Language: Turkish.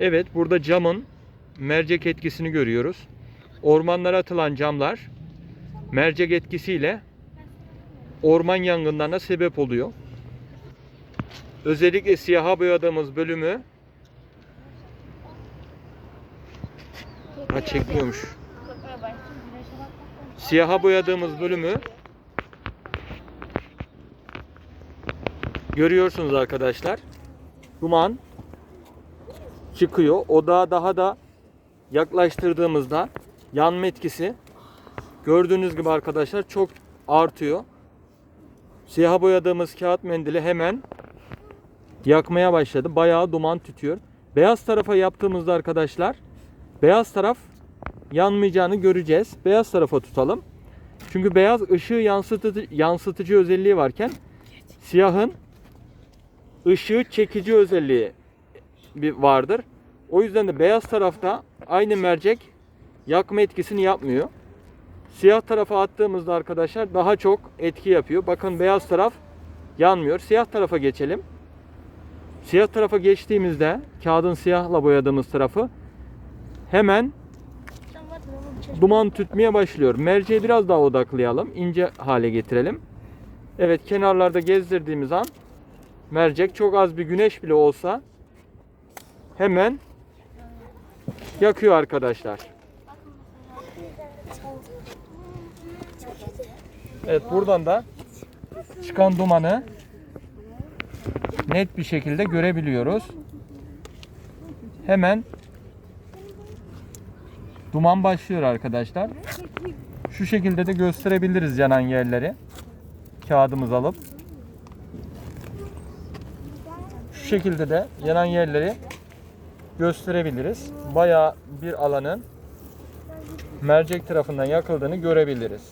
Evet burada camın mercek etkisini görüyoruz. Ormanlara atılan camlar mercek etkisiyle orman yangınlarına sebep oluyor. Özellikle siyaha boyadığımız bölümü ha çekmiyormuş. Siyaha boyadığımız bölümü görüyorsunuz arkadaşlar. Duman çıkıyor. Odağa daha da yaklaştırdığımızda yanma etkisi gördüğünüz gibi arkadaşlar çok artıyor. Siyaha boyadığımız kağıt mendili hemen yakmaya başladı. Bayağı duman tütüyor. Beyaz tarafa yaptığımızda arkadaşlar beyaz taraf yanmayacağını göreceğiz. Beyaz tarafa tutalım. Çünkü beyaz ışığı yansıtıcı, yansıtıcı özelliği varken siyahın ışığı çekici özelliği bir vardır. O yüzden de beyaz tarafta aynı mercek yakma etkisini yapmıyor. Siyah tarafa attığımızda arkadaşlar daha çok etki yapıyor. Bakın beyaz taraf yanmıyor. Siyah tarafa geçelim. Siyah tarafa geçtiğimizde kağıdın siyahla boyadığımız tarafı hemen duman tütmeye başlıyor. Merceği biraz daha odaklayalım. ince hale getirelim. Evet kenarlarda gezdirdiğimiz an mercek çok az bir güneş bile olsa hemen yakıyor arkadaşlar. Evet buradan da çıkan dumanı net bir şekilde görebiliyoruz. Hemen duman başlıyor arkadaşlar. Şu şekilde de gösterebiliriz yanan yerleri. Kağıdımız alıp şu şekilde de yanan yerleri gösterebiliriz. Bayağı bir alanın mercek tarafından yakıldığını görebiliriz.